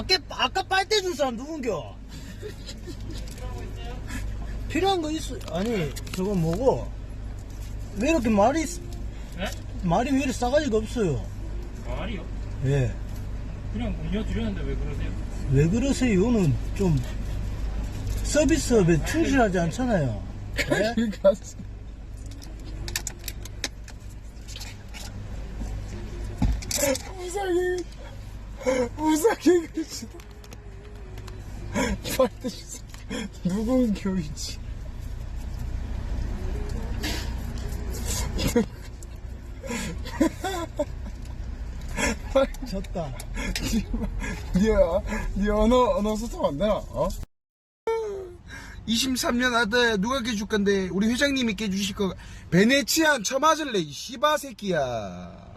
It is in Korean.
밖에 아까 빨대 준 사람 누군겨? 필요한 거 있어? 아니 저거 뭐고? 왜 이렇게 말이 네? 말이 왜 이렇게 싸가지가 없어요? 말이요? 예. 그냥 음료 드렸는데 왜 그러세요? 왜 그러세요는 좀 서비스업에 충실하지 않잖아요. 예? 그러니까 무사히 빨대 주세요 누군 교이지. 졌다. 니야 니 언어 언어 소통 안 되나? 어? 23년 아들 누가 깨줄 건데? 우리 회장님이 깨주실 거. 베네치안 쳐맞을래 이 씨바 새끼야